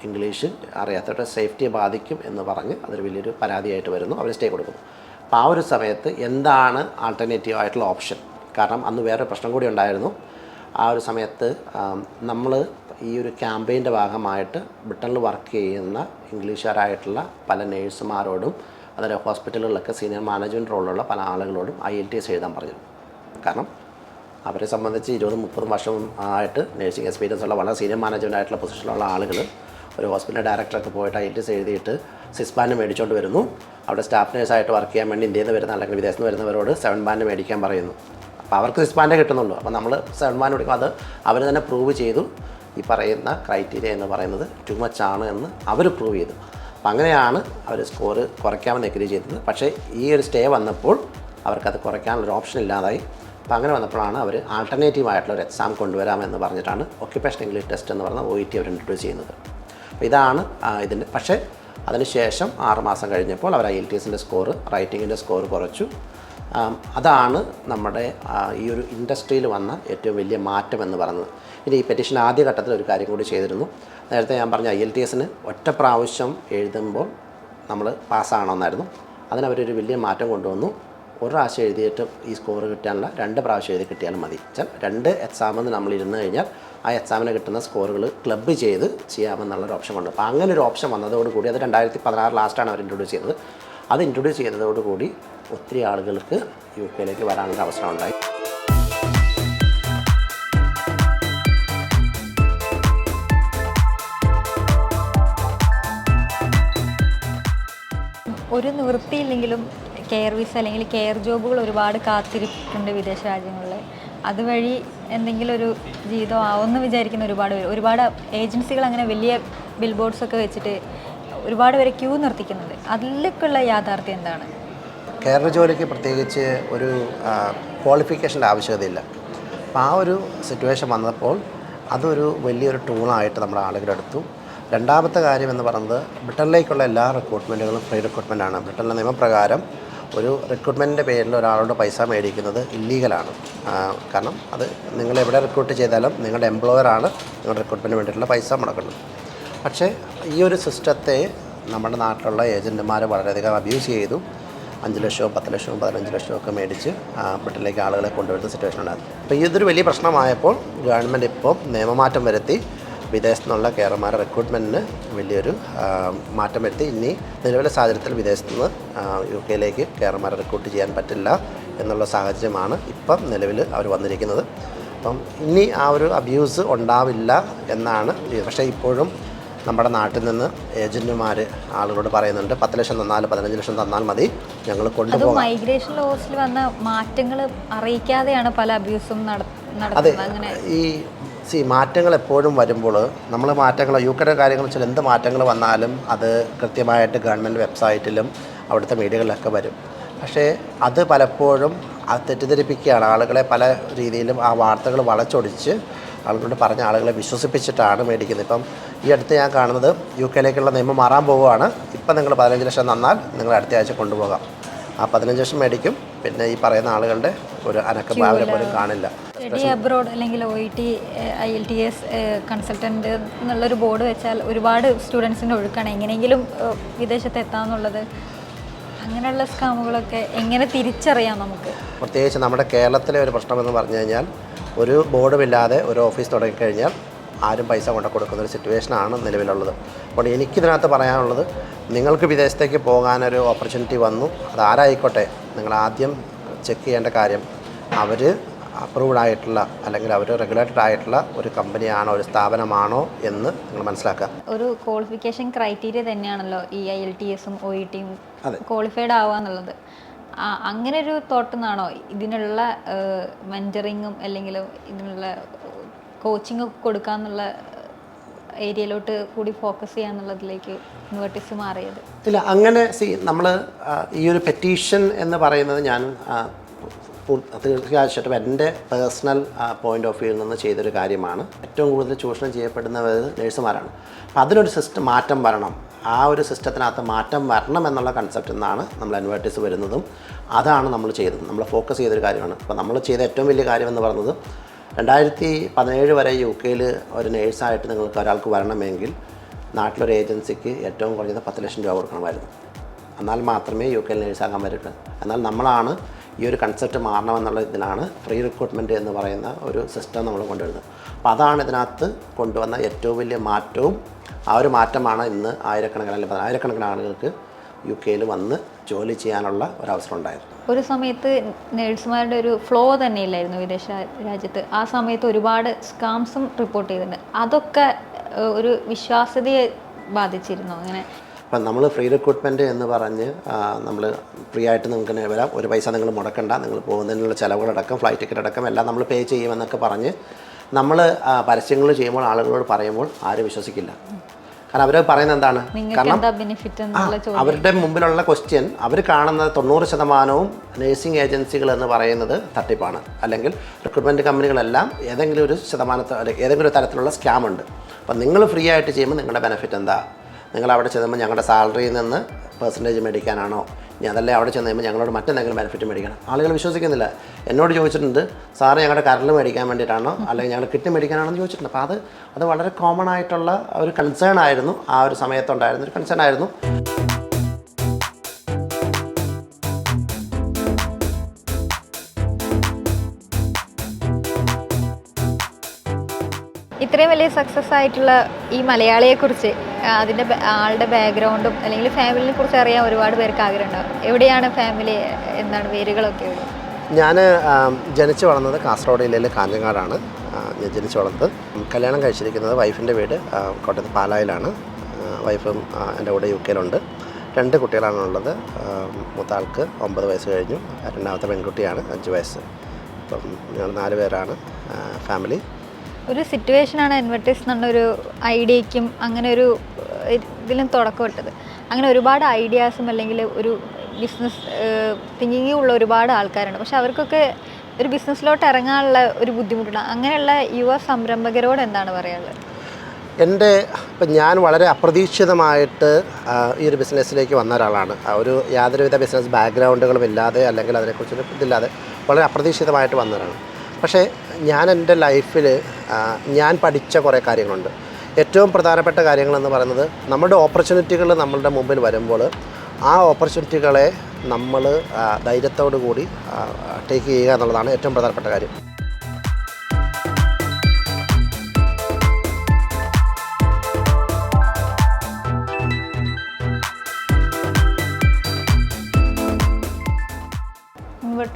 ഇംഗ്ലീഷ് അറിയാത്തവരുടെ സേഫ്റ്റിയെ ബാധിക്കും എന്ന് പറഞ്ഞ് അതൊരു വലിയൊരു പരാതിയായിട്ട് വരുന്നു. അവർ സ്റ്റേ കൊടുക്കുന്നു. അപ്പോൾ ആ ഒരു സമയത്ത് എന്താണ് ആൾട്ടർനേറ്റീവ് ആയിട്ടുള്ള ഓപ്ഷൻ കാരണം അന്ന് വേറെ പ്രശ്നം കൂടി ഉണ്ടായിരുന്നു. ആ ഒരു സമയത്ത് നമ്മൾ ഈ ഒരു ക്യാമ്പയിന്റെ ഭാഗമായിട്ട് ബ്രിട്ടനിൽ വർക്ക് ചെയ്യുന്ന ഇംഗ്ലീഷുകാരായിട്ടുള്ള പല നേഴ്സുമാരോടും അതുപോലെ ഹോസ്പിറ്റലുകളിലൊക്കെ സീനിയർ മാനേജ്മെന്റ് റോളിലുള്ള പല ആളുകളോടും ഐ എൽ ടി എസ് എഴുതാൻ പറഞ്ഞു. കാരണം അവരെ സംബന്ധിച്ച് ഇരുപതും മുപ്പതും വർഷം ആയിട്ട് നഴ്സിംഗ് എക്സ്പീരിയൻസ് ഉള്ള വളരെ സീനിയർ മാനേജ്മെന്റ് ആയിട്ടുള്ള പൊസിഷനിലുള്ള ആളുകൾ ഒരു ഹോസ്പിറ്റൽ ഡയറക്ടറൊക്കെ പോയിട്ട് ഐ എൽ ടി എസ് എഴുതിയിട്ട് സിക്സ് ബാൻഡ് മേടിച്ചുകൊണ്ട് വരുന്നു. അവിടെ സ്റ്റാഫ് നേഴ്സായിട്ട് വർക്ക് ചെയ്യാൻ വേണ്ടി ഇന്ത്യയിൽ നിന്ന് വരുന്ന അല്ലെങ്കിൽ വിദേശത്ത് നിന്ന് വരുന്നവരോട് സെവൻ ബാൻഡ് മേടിക്കാൻ പറയുന്നു. അപ്പോൾ അവർക്ക് സിക്സ് ബാൻഡേ കിട്ടുന്നുള്ളൂ. അപ്പോൾ നമ്മൾ സെവൻ ബാൻഡ് കൊടുക്കും അത് അവർ തന്നെ പ്രൂവ് ചെയ്തു. ഈ പറയുന്ന ക്രൈറ്റീരിയ എന്ന് പറയുന്നത് ടു മച്ച് ആണ് എന്ന് അവർ പ്രൂവ് ചെയ്തു. അപ്പം അങ്ങനെയാണ് അവർ സ്കോർ കുറയ്ക്കാമെന്ന് എഗ്രി ചെയ്തത്. പക്ഷേ ഈ ഒരു സ്റ്റേ വന്നപ്പോൾ അവർക്കത് കുറയ്ക്കാനുള്ളൊരു ഓപ്ഷൻ ഇല്ലാതായി. അപ്പോൾ അങ്ങനെ വന്നപ്പോഴാണ് അവർ ആൾട്ടർനേറ്റീവ് ആയിട്ടുള്ള ഒരു എക്സാം കൊണ്ടുവരാമെന്ന് പറഞ്ഞിട്ടാണ് ഒക്യുപ്പേഷൻ ഇംഗ്ലീഷ് ടെസ്റ്റ് എന്ന് പറഞ്ഞ ഒ ഇ ടി അവർ ഇൻട്രൊഡ്യൂസ് ചെയ്യുന്നത്. അപ്പോൾ ഇതാണ് ഇതിന്റെ പക്ഷേ അതിനുശേഷം ആറുമാസം കഴിഞ്ഞപ്പോൾ അവർ ഐ എൽ ടി എസിന്റെ സ്കോർ റൈറ്റിങ്ങിന്റെ സ്കോർ കുറച്ചു. അതാണ് നമ്മുടെ ഈ ഒരു ഇൻഡസ്ട്രിയിൽ വന്ന ഏറ്റവും വലിയ മാറ്റം എന്ന് പറയുന്നത്. ഇനി ഈ പെറ്റീഷൻ ആദ്യ ഘട്ടത്തിൽ ഒരു കാര്യം കൂടി ചെയ്തിരുന്നു. നേരത്തെ ഞാൻ പറഞ്ഞ ഐ എൽ ടി എസിന് ഒറ്റ പ്രാവശ്യം എഴുതുമ്പോൾ നമ്മൾ പാസ്സാകണമെന്നായിരുന്നു. അതിനവരൊരു വലിയ മാറ്റം കൊണ്ടുവന്നു. ഒരു പ്രാവശ്യം എഴുതിയിട്ട് ഈ സ്കോർ കിട്ടാനുള്ള രണ്ട് പ്രാവശ്യം എഴുതി കിട്ടിയാലും മതി. രണ്ട് എക്സാമിന് നമ്മൾ ഇരുന്ന് കഴിഞ്ഞാൽ ആ എക്സാമിന് കിട്ടുന്ന സ്കോറുകൾ ക്ലബ്ബ് ചെയ്ത് ചെയ്യാമെന്നുള്ളൊരു ഓപ്ഷൻ ഉണ്ട്. അപ്പോൾ അങ്ങനെ ഒരു ഓപ്ഷൻ വന്നതോടുകൂടി അത് രണ്ടായിരത്തി പതിനാറ് ലാസ്റ്റാണ് അവർ ഇൻട്രൊഡ്യൂസ് ചെയ്തത്. അത് ഇൻട്രൊഡ്യൂസ് ചെയ്തതോടുകൂടി ഒത്തിരി ആളുകൾക്ക് യു കെയിലേക്ക് വരാനുള്ള അവസരം ഉണ്ടായി. ഒരു നിവൃത്തിയില്ലെങ്കിലും കെയർ വിസ അല്ലെങ്കിൽ കെയർ ജോബുകൾ ഒരുപാട് കാത്തിരിപ്പുണ്ട് വിദേശ രാജ്യങ്ങളിൽ. അതുവഴി എന്തെങ്കിലും ഒരു ജീവിതം ആവുമെന്ന് വിചാരിക്കുന്ന ഒരുപാട് പേര്. ഒരുപാട് ഏജൻസികൾ അങ്ങനെ വലിയ ബിൽ ബോർഡ്സ് ഒക്കെ വെച്ചിട്ട് ഒരുപാട് പേരെ ക്യൂ നിർത്തിക്കുന്നുണ്ട്. അതിലേക്കുള്ള യാഥാർത്ഥ്യം എന്താണ്? കേരള ജോലിക്ക് പ്രത്യേകിച്ച് ഒരു ക്വാളിഫിക്കേഷന്റെ ആവശ്യകതയില്ല. അപ്പം ആ ഒരു സിറ്റുവേഷൻ വന്നപ്പോൾ അതൊരു വലിയൊരു ടൂളായിട്ട് നമ്മുടെ ആളുകളെടുത്തു രണ്ടാമത്തെ കാര്യം എന്ന് പറയുന്നത് ബ്രിട്ടനിലേക്കുള്ള എല്ലാ റിക്രൂട്ട്മെന്റുകളും ഫ്രീ റിക്രൂട്ട്മെന്റ് ആണ് ബ്രിട്ടനിലെ നിയമപ്രകാരം ഒരു റിക്രൂട്ട്മെന്റിന്റെ പേരിൽ ഒരാളോട് പൈസ മേടിക്കുന്നത് ഇല്ലീഗലാണ് കാരണം അത് നിങ്ങൾ എവിടെ റിക്രൂട്ട് ചെയ്താലും നിങ്ങളുടെ എംപ്ലോയറാണ് നിങ്ങളുടെ റിക്രൂട്ട്മെന്റിന് വേണ്ടിയിട്ടുള്ള പൈസ മുടക്കുന്നത്. പക്ഷേ ഈ ഒരു സിസ്റ്റത്തെ നമ്മുടെ നാട്ടിലുള്ള ഏജന്റുമാർ വളരെയധികം അബ്യൂസ് ചെയ്തു. അഞ്ച് ലക്ഷവും പത്ത് ലക്ഷവും പതിനഞ്ച് ലക്ഷവും ഒക്കെ മേടിച്ച് ബ്രിട്ടനിലേക്ക് ആളുകളെ കൊണ്ടുവരുന്ന സിറ്റുവേഷൻ ഉണ്ടായിരുന്നു. അപ്പോൾ ഇതൊരു വലിയ പ്രശ്നമായപ്പോൾ ഗവൺമെന്റ് ഇപ്പോൾ നിയമമാറ്റം വരുത്തി വിദേശത്തു നിന്നുള്ള കെയർമാരുടെ റിക്രൂട്ട്മെന്റിന് വലിയൊരു മാറ്റം വരുത്തി. ഇനി നിലവിലെ സാഹചര്യത്തിൽ വിദേശത്തു നിന്ന് യു കെയിലേക്ക് കെയർമാരെ റിക്രൂട്ട് ചെയ്യാൻ പറ്റില്ല എന്നുള്ള സാഹചര്യമാണ് ഇപ്പം നിലവിൽ അവർ വന്നിരിക്കുന്നത്. അപ്പം ഇനി ആ ഒരു അബ്യൂസ് ഉണ്ടാവില്ല എന്നാണ് പക്ഷേ ഇപ്പോഴും നമ്മുടെ നാട്ടിൽ നിന്ന് ഏജന്റുമാർ ആളുകളോട് പറയുന്നുണ്ട് പത്ത് ലക്ഷം തന്നാൽ പതിനഞ്ച് ലക്ഷം തന്നാൽ മതി ഞങ്ങൾ കൊണ്ടുപോകും. മൈഗ്രേഷൻ ലോസിൽ വന്ന മാറ്റങ്ങൾ അറിയിക്കാതെയാണ് പല അബ്യൂസും അതെ നടത്തുന്നത് അങ്ങനെ ഈ സി മാറ്റങ്ങൾ എപ്പോഴും വരുമ്പോൾ നമ്മൾ മാറ്റങ്ങൾ യു കെയുടെ കാര്യങ്ങൾ വെച്ചാൽ എന്ത് മാറ്റങ്ങൾ വന്നാലും അത് കൃത്യമായിട്ട് ഗവൺമെന്റ് വെബ്സൈറ്റിലും അവിടുത്തെ മീഡിയകളിലൊക്കെ വരും. പക്ഷേ അത് പലപ്പോഴും അത് തെറ്റിദ്ധരിപ്പിക്കുകയാണ്. ആളുകളെ പല രീതിയിലും ആ വാർത്തകൾ വളച്ചൊടിച്ച് ആളുകളോട് പറഞ്ഞ ആളുകളെ വിശ്വസിപ്പിച്ചിട്ടാണ് മേടിക്കുന്നത്. ഇപ്പം ഈ അടുത്ത് ഞാൻ കാണുന്നത് യു കെയിലേക്കുള്ള നിയമം മാറാൻ പോവുകയാണ്. ഇപ്പം നിങ്ങൾ പതിനഞ്ച് ലക്ഷം തന്നാൽ നിങ്ങൾ അടുത്ത ആഴ്ച കൊണ്ടുപോകാം. ആ പതിനഞ്ച് ലക്ഷം മേടിക്കും. പിന്നെ ഈ പറയുന്ന ആളുകളുടെ ഒരു അനക്കഭാവനം പോലും കാണില്ല. സ്റ്റഡി അബ്രോഡ് അല്ലെങ്കിൽ O E T I L T S consultant എന്നുള്ളൊരു ബോർഡ് വെച്ചാൽ ഒരുപാട് സ്റ്റുഡൻസിന്റെ ഒഴുക്കാണ്. എങ്ങനെയെങ്കിലും വിദേശത്ത് എത്താമെന്നുള്ളത് അങ്ങനെയുള്ള സ്കാമുകളൊക്കെ എങ്ങനെ തിരിച്ചറിയാം നമുക്ക്? പ്രത്യേകിച്ച് നമ്മുടെ കേരളത്തിലെ ഒരു പ്രശ്നമെന്ന് പറഞ്ഞു കഴിഞ്ഞാൽ ഒരു ബോർഡുമില്ലാതെ ഒരു ഓഫീസ് തുടങ്ങിക്കഴിഞ്ഞാൽ ആരും പൈസ കൊണ്ട് കൊടുക്കുന്ന ഒരു സിറ്റുവേഷനാണ് നിലവിലുള്ളത്. അപ്പോൾ എനിക്കിതിനകത്ത് പറയാനുള്ളത് നിങ്ങൾക്ക് വിദേശത്തേക്ക് പോകാനൊരു ഓപ്പർച്യൂണിറ്റി വന്നു അത് ആരായിക്കോട്ടെ നിങ്ങൾ ആദ്യം ചെക്ക് ചെയ്യേണ്ട കാര്യം അവർ അപ്രൂവ്ഡ് ആയിട്ടുള്ള അല്ലെങ്കിൽ അവർ റെഗുലേറ്റഡ് ആയിട്ടുള്ള ഒരു കമ്പനിയാണോ ഒരു സ്ഥാപനമാണോ എന്ന് നിങ്ങൾ മനസ്സിലാക്കുക. ഒരു ക്വാളിഫിക്കേഷൻ ക്രൈറ്റീരിയ തന്നെയാണല്ലോ ഈ ഐ എൽ ടി എസും ഒ ഇ ടിയും ക്വാളിഫൈഡ് ആവുക എന്നുള്ളത്. അങ്ങനെ ഒരു തോട്ട് നിന്നാണോ ഇതിനുള്ള മെന്ററിങ്ങും അല്ലെങ്കിൽ ഇതിനുള്ള കോച്ചിങ് കൊടുക്കാന്നുള്ള ഏരിയയിലോട്ട് കൂടി ഫോക്കസ് ചെയ്യാന്നുള്ളതിലേക്ക് ഇൻവേർട്ടിസ് മാറിയത്? ഇല്ല അങ്ങനെ സി നമ്മൾ ഈ ഒരു പെറ്റീഷൻ എന്ന് പറയുന്നത് ഞാൻ തീർച്ചയായിട്ടും എന്റെ പേഴ്സണൽ പോയിന്റ് ഓഫ് വ്യൂവിൽ നിന്ന് ചെയ്തൊരു കാര്യമാണ്. ഏറ്റവും കൂടുതൽ ചൂഷണം ചെയ്യപ്പെടുന്നത് നേഴ്സുമാരാണ്. അപ്പം അതിനൊരു സിസ്റ്റം മാറ്റം വരണം. ആ ഒരു സിസ്റ്റത്തിനകത്ത് മാറ്റം വരണം എന്നുള്ള കൺസെപ്റ്റിൽ നിന്നാണ് നമ്മൾ അഡ്വർട്ടൈസ് വരുന്നതും അതാണ് നമ്മൾ ചെയ്തത്. നമ്മൾ ഫോക്കസ് ചെയ്തൊരു കാര്യമാണ്. അപ്പോൾ നമ്മൾ ചെയ്ത ഏറ്റവും വലിയ കാര്യം എന്ന് പറഞ്ഞത് രണ്ടായിരത്തി പതിനേഴ് വരെ യു കെയിൽ ഒരു നേഴ്സായിട്ട് നിങ്ങൾക്ക് ഒരാൾക്ക് വരണമെങ്കിൽ നാട്ടിലൊരു ഏജൻസിക്ക് ഏറ്റവും കുറഞ്ഞത് പത്ത് ലക്ഷം രൂപ കൊടുക്കണമായിരുന്നു. എന്നാൽ മാത്രമേ യു കെയിൽ നേഴ്സാകാൻ പറ്റുള്ളൂ എന്നാൽ നമ്മളാണ് ഈ ഒരു കൺസെപ്റ്റ് മാറണമെന്നുള്ള ഇതിനാണ് ഫ്രീ റിക്രൂട്ട്മെന്റ് എന്ന് പറയുന്ന ഒരു സിസ്റ്റം നമ്മൾ കൊണ്ടുവരുന്നത്. അപ്പോൾ അതാണ് ഇതിനകത്ത് കൊണ്ടുവന്ന ഏറ്റവും വലിയ മാറ്റവും ആ ഒരു മാറ്റമാണ് ഇന്ന് ആയിരക്കണക്കിന് അല്ലെങ്കിൽ ആയിരക്കണക്കിന് ആളുകൾക്ക് യു കെയിൽ വന്ന് ജോലി ചെയ്യാനുള്ള ഒരു അവസരം ഉണ്ടായിരുന്നു ഒരു സമയത്ത് നേഴ്സുമാരുടെ ഒരു ഫ്ലോ തന്നെ ഇല്ലായിരുന്നു വിദേശ രാജ്യത്ത്. ആ സമയത്ത് ഒരുപാട് സ്കാംസും റിപ്പോർട്ട് ചെയ്തിട്ടുണ്ട്. അതൊക്കെ ഒരു വിശ്വാസ്യതയെ ബാധിച്ചിരുന്നു? അങ്ങനെ അപ്പം നമ്മൾ ഫ്രീ റിക്രൂട്ട്മെന്റ് എന്ന് പറഞ്ഞ് നമ്മൾ ഫ്രീ ആയിട്ട് നിങ്ങൾക്ക് വരാം. ഒരു പൈസ നിങ്ങൾ മുടക്കണ്ട. നിങ്ങൾ പോകുന്നതിനുള്ള ചിലവുകളടക്കം ഫ്ലൈറ്റ് ടിക്കറ്റ് അടക്കം എല്ലാം നമ്മൾ പേ ചെയ്യുമെന്നൊക്കെ പറഞ്ഞ് നമ്മൾ പരസ്യങ്ങൾ ചെയ്യുമ്പോൾ ആളുകളോട് പറയുമ്പോൾ ആരും വിശ്വസിക്കില്ല. കാരണം അവർ പറയുന്നത് എന്താണ്? കാരണം അവരുടെ മുമ്പിലുള്ള ക്വസ്റ്റ്യൻ അവർ കാണുന്ന തൊണ്ണൂറ് ശതമാനവും നഴ്സിംഗ് ഏജൻസികൾ എന്ന് പറയുന്നത് തട്ടിപ്പാണ്. അല്ലെങ്കിൽ റിക്രൂട്ട്മെന്റ് കമ്പനികളെല്ലാം ഏതെങ്കിലും ഒരു ശതമാനത്തോ അല്ലെങ്കിൽ ഏതെങ്കിലും ഒരു തരത്തിലുള്ള സ്കാം ഉണ്ട്. അപ്പം നിങ്ങൾ ഫ്രീ ആയിട്ട് ചെയ്യുമ്പോൾ നിങ്ങളുടെ ബെനിഫിറ്റ് എന്താ? നിങ്ങൾ അവിടെ ചെല്ലുമ്പോൾ ഞങ്ങളുടെ സാലറിയിൽ നിന്ന് പെർസെന്റേജ് മേടിക്കാനാണോ? ഇനി അതല്ലേ അവിടെ ചെന്ന് കഴിയുമ്പോൾ ഞങ്ങളോട് മറ്റെന്തെങ്കിലും ബെനിഫിറ്റ് മേടിക്കണം. ആളുകൾ വിശ്വസിക്കുന്നില്ല. എന്നോട് ചോദിച്ചിട്ടുണ്ട് സാറ് ഞങ്ങളുടെ കരണ്ട് മേടിക്കാൻ വേണ്ടിയിട്ടാണോ? അല്ലെങ്കിൽ ഞങ്ങളുടെ കിറ്റ് മേടിക്കാനാണോ എന്ന് ചോദിച്ചിട്ടുണ്ട്. അപ്പോൾ അത് അത് വളരെ കോമൺ ആയിട്ടുള്ള ഒരു കൺസേൺ ആയിരുന്നു. ആ ഒരു സമയത്തുണ്ടായിരുന്ന ഒരു കൺസേൺ ആയിരുന്നു. ഇത്രയും വലിയ സക്സസ് ആയിട്ടുള്ള ഈ മലയാളിയെക്കുറിച്ച് അതിന്റെ ആളുടെ ബാക്ക്ഗ്രൗണ്ടും അല്ലെങ്കിൽ ഫാമിലിനെ കുറിച്ച് അറിയാൻ ഒരുപാട് പേർക്ക് ആഗ്രഹം ഉണ്ടാവും എവിടെയാണ് ഫാമിലി എന്താണ് വേരുകളൊക്കെ ഞാൻ ജനിച്ചു വളർന്നത് കാസർഗോഡ് ജില്ലയിലെ കാഞ്ഞങ്ങാടാണ്. ഞാൻ ജനിച്ചു വളർന്നത്. കല്യാണം കഴിച്ചിരിക്കുന്നത് വൈഫിന്റെ വീട് കോട്ടയത്ത് പാലായിലാണ്. വൈഫും എന്റെ കൂടെ യു കെയിലുണ്ട്. രണ്ട് കുട്ടികളാണ് ഉള്ളത്. മൂത്ത ആൾക്ക് ഒമ്പത് വയസ്സ് കഴിഞ്ഞു. രണ്ടാമത്തെ പെൺകുട്ടിയാണ് അഞ്ച് വയസ്സ്. അപ്പം ഞങ്ങൾ നാല് പേരാണ് ഫാമിലി ഒരു സിറ്റുവേഷനാണ് അഡ്വർട്ടൈസ് എന്നുള്ളൊരു ഐഡിയയ്ക്കും അങ്ങനെ ഒരു ഇതിലും തുടക്കമിട്ടത്. അങ്ങനെ ഒരുപാട് ഐഡിയാസും അല്ലെങ്കിൽ ഒരു ബിസിനസ് തിങ്കിങ് ഉള്ള ഒരുപാട് ആൾക്കാരുണ്ട്. പക്ഷെ അവർക്കൊക്കെ ഒരു ബിസിനസ്സിലോട്ട് ഇറങ്ങാനുള്ള ഒരു ബുദ്ധിമുട്ടുണ്ട്. അങ്ങനെയുള്ള യുവ സംരംഭകരോട് എന്താണ് പറയാനുള്ളത്? എന്റെ ഇപ്പം ഞാൻ വളരെ അപ്രതീക്ഷിതമായിട്ട് ഈ ഒരു ബിസിനസ്സിലേക്ക് വന്ന ഒരാളാണ്. ഒരു യാതൊരുവിധ ബിസിനസ് ബാക്ക്ഗ്രൗണ്ടുകളും ഇല്ലാതെ അല്ലെങ്കിൽ അതിനെക്കുറിച്ചൊരു ഇതില്ലാതെ വളരെ അപ്രതീക്ഷിതമായിട്ട് വന്ന ഒരാളാണ്. പക്ഷേ ഞാൻ എന്റെ ലൈഫിൽ ഞാൻ പഠിച്ച കുറേ കാര്യങ്ങളുണ്ട്. ഏറ്റവും പ്രധാനപ്പെട്ട കാര്യങ്ങളെന്ന് പറയുന്നത് നമ്മുടെ ഓപ്പർച്യൂണിറ്റികൾ നമ്മളുടെ മുമ്പിൽ വരുമ്പോൾ ആ ഓപ്പർച്യൂണിറ്റികളെ നമ്മൾ ധൈര്യത്തോടു കൂടി ടേക്ക് ചെയ്യുക എന്നുള്ളതാണ് ഏറ്റവും പ്രധാനപ്പെട്ട കാര്യം.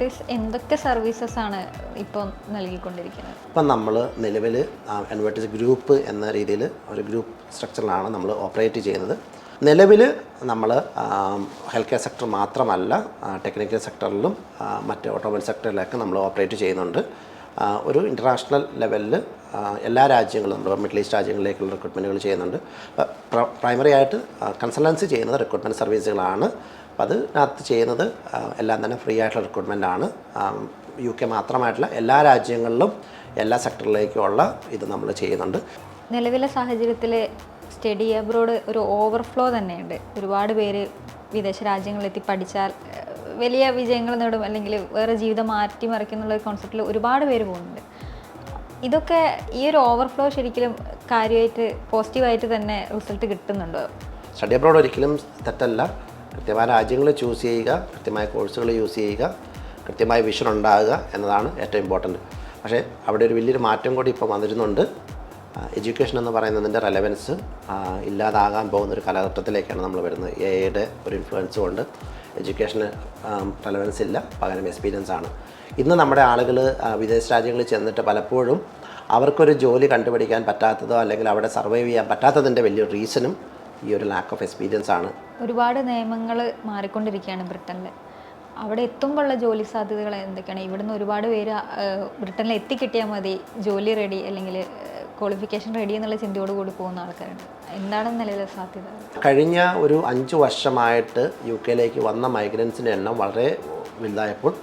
സർവീസ് എന്തൊക്കെ സർവീസസ് ആണ് ഇപ്പോൾ നൽകിക്കൊണ്ടിരിക്കുന്നത്? ഇപ്പം നമ്മൾ നിലവിൽ അഡ്വർട്ടൈസ് ഗ്രൂപ്പ് എന്ന രീതിയിൽ ഒരു ഗ്രൂപ്പ് സ്ട്രക്ചറിലാണ് നമ്മൾ ഓപ്പറേറ്റ് ചെയ്യുന്നത്. നിലവിൽ നമ്മൾ ഹെൽത്ത് കെയർ സെക്ടർ മാത്രമല്ല ടെക്നിക്കൽ സെക്ടറിലും മറ്റ് ഓട്ടോമൊബൈൽ സെക്ടറിലൊക്കെ നമ്മൾ ഓപ്പറേറ്റ് ചെയ്യുന്നുണ്ട്. ഒരു ഇന്റർനാഷണൽ ലെവലിൽ എല്ലാ രാജ്യങ്ങളും നമ്മൾ മിഡിൽ ഈസ്റ്റ് രാജ്യങ്ങളിലേക്കുള്ള റിക്രൂട്ട്മെന്റുകൾ ചെയ്യുന്നുണ്ട്. പ്രൈമറി ആയിട്ട് കൺസൾട്ടൻസി ചെയ്യുന്നത് റിക്രൂട്ട്മെന്റ് സർവീസുകളാണ് അപ്പോൾ അതിനകത്ത് ചെയ്യുന്നത് എല്ലാം തന്നെ ഫ്രീ ആയിട്ടുള്ള റിക്രൂട്ട്മെന്റ് ആണ്. യു കെ മാത്രമായിട്ടുള്ള എല്ലാ രാജ്യങ്ങളിലും എല്ലാ സെക്ടറിലേക്കുമുള്ള ഇത് നമ്മൾ ചെയ്യുന്നുണ്ട്. നിലവിലെ സാഹചര്യത്തിൽ സ്റ്റഡി അബ്രോഡ് ഒരു ഓവർഫ്ലോ തന്നെയുണ്ട്. ഒരുപാട് പേര് വിദേശ രാജ്യങ്ങളിലെത്തി പഠിച്ചാൽ വലിയ വിജയങ്ങൾ നേടും അല്ലെങ്കിൽ വേറെ ജീവിതം മാറ്റിമറിക്കുന്നുള്ള ഒരു കോൺസെപ്റ്റിൽ ഒരുപാട് പേര് പോകുന്നുണ്ട്. ഇതൊക്കെ ഈ ഒരു ഓവർഫ്ലോ ശരിക്കും കാര്യമായിട്ട് പോസിറ്റീവായിട്ട് തന്നെ റിസൾട്ട് കിട്ടുന്നുണ്ടോ? സ്റ്റഡി അബ്രോഡ് ഒരിക്കലും തെറ്റല്ല. കൃത്യമായ രാജ്യങ്ങൾ ചൂസ് ചെയ്യുക കൃത്യമായ കോഴ്സുകൾ യൂസ് ചെയ്യുക കൃത്യമായ വിഷൻ ഉണ്ടാകുക എന്നതാണ് ഏറ്റവും ഇമ്പോർട്ടന്റ് പക്ഷേ അവിടെ ഒരു വലിയൊരു മാറ്റം കൂടി ഇപ്പോൾ വന്നിരുന്നുണ്ട്. എഡ്യൂക്കേഷൻ എന്ന് പറയുന്നതിന്റെ റെലവൻസ് ഇല്ലാതാകാൻ പോകുന്ന ഒരു കാലഘട്ടത്തിലേക്കാണ് നമ്മൾ വരുന്നത്. എ ഐയുടെ ഒരു ഇൻഫ്ലുവൻസ് കൊണ്ട് എഡ്യൂക്കേഷന് റെലവൻസ് ഇല്ല പകരം എക്സ്പീരിയൻസ് ആണ്. ഇന്ന് നമ്മുടെ ആളുകൾ വിദേശ രാജ്യങ്ങളിൽ ചെന്നിട്ട് പലപ്പോഴും അവർക്കൊരു ജോലി കണ്ടുപിടിക്കാൻ പറ്റാത്തതോ അല്ലെങ്കിൽ അവിടെ സർവൈവ് ചെയ്യാൻ പറ്റാത്തതിന്റെ വലിയൊരു റീസണും ഈ ഒരു ലാക്ക് ഓഫ് എക്സ്പീരിയൻസ് ആണ്. ഒരുപാട് നിയമങ്ങൾ മാറിക്കൊണ്ടിരിക്കുകയാണ് ബ്രിട്ടനിൽ അവിടെ എത്തുമ്പോഴുള്ള ജോലി സാധ്യതകൾ എന്തൊക്കെയാണ്? ഇവിടുന്ന് ഒരുപാട് പേര് ബ്രിട്ടനിൽ എത്തിക്കിട്ടിയാൽ മതി ജോലി റെഡി അല്ലെങ്കിൽ ക്വാളിഫിക്കേഷൻ റെഡി എന്നുള്ള ചിന്തയോട് കൂടി പോകുന്ന ആൾക്കാരുണ്ട്. എന്താണ് നിലവിലെ സാധ്യത? കഴിഞ്ഞ ഒരു അഞ്ച് വർഷമായിട്ട് യു കെയിലേക്ക് വന്ന മൈഗ്രൻസിന്റെ എണ്ണം വളരെ വലുതായപ്പോൾ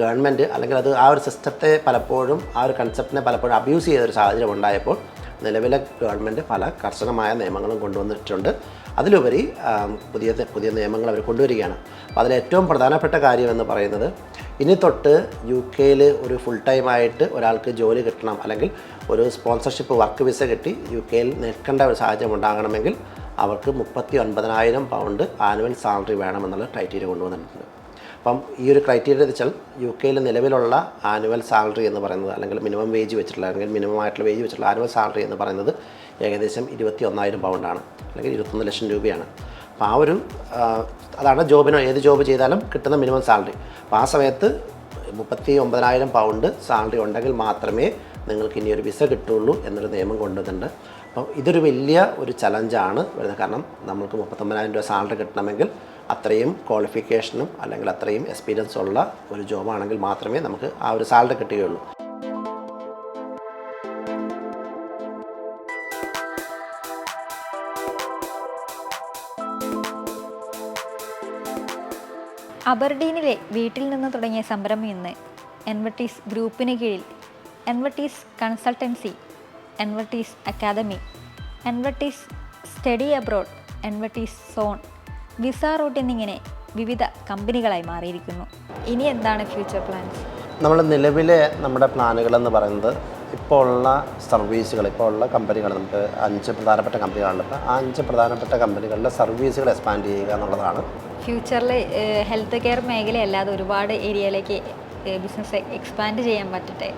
ഗവൺമെന്റ് അല്ലെങ്കിൽ അത് ആ ഒരു സിസ്റ്റത്തെ പലപ്പോഴും ആ ഒരു കൺസെപ്റ്റിനെ പലപ്പോഴും അബ്യൂസ് ചെയ്തൊരു സാഹചര്യം ഉണ്ടായപ്പോൾ നിലവിലെ ഗവൺമെന്റ് പല കർശനമായ നിയമങ്ങളും കൊണ്ടുവന്നിട്ടുണ്ട്. അതിലുപരി പുതിയ പുതിയ നിയമങ്ങൾ അവർ കൊണ്ടുവരികയാണ്. അപ്പോൾ അതിൽ ഏറ്റവും പ്രധാനപ്പെട്ട കാര്യം എന്ന് പറയുന്നത് ഇനി തൊട്ട് യു കെയിൽ ഒരു ഫുൾ ടൈം ആയിട്ട് ഒരാൾക്ക് ജോലി കിട്ടണം. അല്ലെങ്കിൽ ഒരു സ്പോൺസർഷിപ്പ് വർക്ക് വിസ കിട്ടി യു കെയിൽ നിൽക്കേണ്ട ഒരു സാഹചര്യം ഉണ്ടാകണമെങ്കിൽ അവർക്ക് മുപ്പത്തി ഒൻപതിനായിരം പൗണ്ട് ആനുവൽ സാലറി വേണമെന്നുള്ള ക്രൈറ്റീരിയ കൊണ്ടുവന്നിട്ടുണ്ട്. അപ്പം ഈ ഒരു ക്രൈറ്റീരിയ വെച്ചാൽ യു കെയിൽ നിലവിലുള്ള ആനുവൽ സാലറി എന്ന് പറയുന്നത് അല്ലെങ്കിൽ മിനിമം വേജ് വെച്ചിട്ടുള്ള അല്ലെങ്കിൽ മിനിമം ആയിട്ടുള്ള വേജ് വെച്ചിട്ടുള്ള ആനുവൽ സാലറി എന്ന് പറയുന്നത് ഏകദേശം ഇരുപത്തി ഒന്നായിരം പൗണ്ടാണ് അല്ലെങ്കിൽ ഇരുപത്തൊന്ന് ലക്ഷം രൂപയാണ്. അപ്പോൾ ആ ഒരു അതാണ് ജോബിനോ ഏത് ജോബ് ചെയ്താലും കിട്ടുന്ന മിനിമം സാലറി അപ്പോൾ ആ സമയത്ത് മുപ്പത്തി ഒമ്പതിനായിരം പൗണ്ട് സാലറി ഉണ്ടെങ്കിൽ മാത്രമേ നിങ്ങൾക്ക് ഇനി ഒരു വിസ കിട്ടുള്ളൂ എന്നൊരു നിയമം കൊണ്ടുവന്നിട്ടുണ്ട്. അപ്പം ഇതൊരു വലിയ ഒരു ചലഞ്ചാണ് വരുന്നത്. കാരണം നമ്മൾക്ക് മുപ്പത്തൊമ്പതിനായിരം രൂപ സാലറി കിട്ടണമെങ്കിൽ അത്രയും ക്വാളിഫിക്കേഷനും അല്ലെങ്കിൽ അത്രയും എക്സ്പീരിയൻസ് ഉള്ള ഒരു ജോബാണെങ്കിൽ മാത്രമേ നമുക്ക് ആ ഒരു സാലറി കിട്ടുകയുള്ളൂ. അബർഡീനിലെ വീട്ടിൽ നിന്ന് തുടങ്ങിയ സംരംഭം ഇന്ന് എൻവർട്ടീസ് ഗ്രൂപ്പിന് കീഴിൽ Envertis consultancy Envertiz academy Envertiz study abroad Envertiz zone visa route എന്നിങ്ങനെ വിവിധ കമ്പനികളായി മാറിയിരിക്കുന്നു. ഇനി എന്താണ് ഫ്യൂച്ചർ പ്ലാൻസ് നമ്മൾ നിലവിലെ നമ്മുടെ പ്ലാനുകളെന്ന് പറയുന്നത് ഇപ്പോൾ ഉള്ള സർവീസുകൾ ഇപ്പോൾ ഉള്ള കമ്പനികൾ നമുക്ക് അഞ്ച് പ്രധാനപ്പെട്ട കമ്പനികളുണ്ട് അപ്പോൾ ആ അഞ്ച് പ്രധാനപ്പെട്ട കമ്പനികളിലെ സർവീസുകൾ എക്സ്പാൻഡ് ചെയ്യുക എന്നുള്ളതാണ്. ഫ്യൂച്ചറിൽ ഹെൽത്ത് കെയർ മേഖലയല്ലാതെ ഒരുപാട് ഏരിയയിലേക്ക് ബിസിനസ് എക്സ്പാൻഡ് ചെയ്യാൻ പറ്റട്ടെ.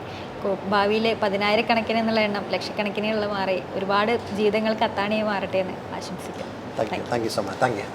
ഭാവിയിൽ പതിനായിരക്കണക്കിന് എന്നുള്ള എണ്ണം ലക്ഷക്കണക്കിനുള്ള മാറി ഒരുപാട് ജീവിതങ്ങൾക്ക് അത്താണിയായി മാറട്ടെ എന്ന് ആശംസിക്കുന്നു. Thank you thank you so much thank you